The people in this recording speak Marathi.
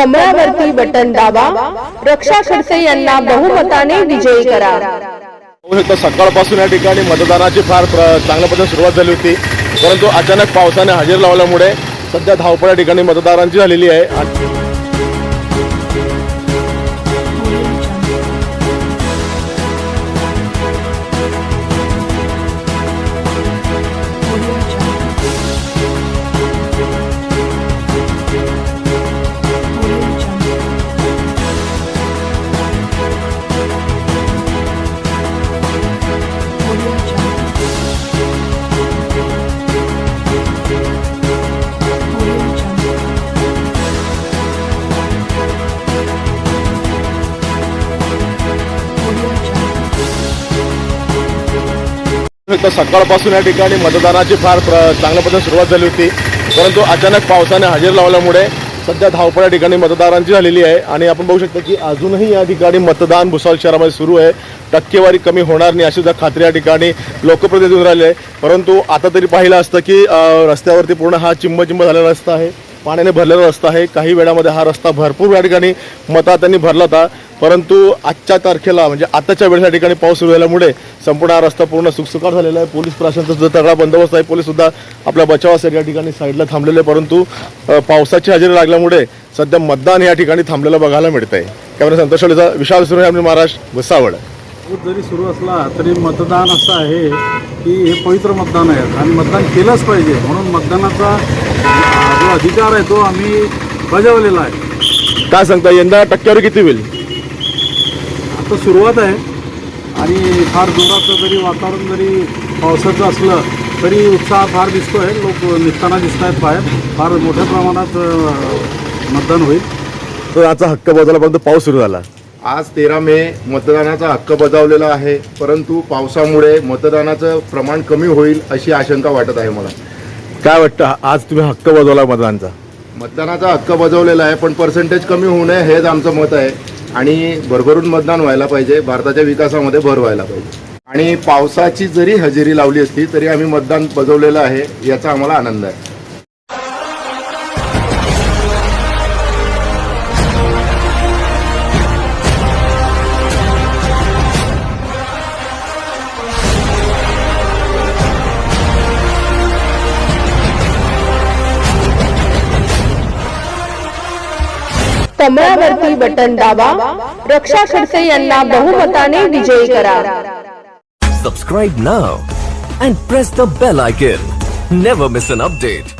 कमळावरती बटन दाबा. रक्षा खडसे यांना बहुमताने विजयी करा. सकाळपासून या ठिकाणी मतदानाची फार चांगल्या पद्धतीने सुरुवात झाली होती. परंतु अचानक पावसाने हजेरी लावल्यामुळे सध्या धावपळ या ठिकाणी मतदारांची झालेली आहे. सकाळपासून या ठिकाणी मतदानाची फार प्र- चांगल्या पद्धतीने सुरुवात झाली होती. परंतु अचानक पावसाने हजेर लावल्यामुळे सध्या धावपळ या ठिकाणी मतदारांची झालेली आहे. आणि आपण बघू शकतो की अजूनही या ठिकाणी मतदान भुसावळ शहरामध्ये सुरू आहे. टक्केवारी कमी होणार नाही अशी सुद्धा खात्री या ठिकाणी लोकप्रतिनिधी राहिले आहे. परंतु आता तरी पाहिलं असतं की रस्त्यावरती पूर्ण हा चिंब चिंब झालेला रस्ता आहे. पाण्याने भरलेला रस्ता आहे. काही वेळामध्ये हा रस्ता भरपूर या ठिकाणी मता त्यांनी भरला होता. परंतु आजच्या तारखेला म्हणजे आताच्या वेळेस या ठिकाणी पाऊस सुरू झाल्यामुळे संपूर्ण हा रस्ता पूर्ण सुखसुकार झालेला आहे. पोलीस प्रशासनाचा सुद्धा तगडा बंदोबस्त आहे. पोलीससुद्धा आपल्या बचावासाठी या ठिकाणी साईडला थांबलेले आहे. परंतु पावसाची हजेरी लागल्यामुळे सध्या मतदान या ठिकाणी थांबलेलं बघायला मिळत आहे कॅमेरा संतोष शाळेचा विशाल सुरू आहे महाराष्ट्र भुसावळ जरी सुरू असला तरी मतदान असं आहे की हे पवित्र मतदान आहे. आणि मतदान केलंच पाहिजे. म्हणून मतदानाचा अधिकार आहे तो आम्ही बजावलेला आहे. काय सांगता यंदा टक्क्यावर किती होईल? आता सुरुवात आहे. आणि फार जोराचं जरी वातावरण जरी पावसाचं असलं तरी उत्साह फार दिसतोय. लोक निघताना दिसत आहेत बाहेर. फार मोठ्या प्रमाणात अं, मतदान होईल. तर याचा हक्क बजावला परंतु पाऊस सुरू झाला. आज तेरा मे मतदानाचा हक्क बजावलेला आहे. परंतु पावसामुळे मतदानाचं प्रमाण कमी होईल अशी आशंका वाटत आहे मला. काय वाटतं आज तुम्ही हक्क बजावला मतदानचा? मतदानाचा हक्क बजावलेला आहे पण पर्सेंटेज कमी होऊ नये हेच आमचं मत आहे. आणि भरभरून मतदान व्हायला पाहिजे भारताच्या विकासामध्ये भर व्हायला पाहिजे. आणि पावसाची जरी हजेरी लावली असली तरी आम्ही मतदान बजवलेलं आहे याचा आम्हाला आनंद आहे. कमळावरती बटन दाबा रक्षा खडसे यांना बहुमताने विजयी करा Subscribe now and press the bell icon. Never miss an update.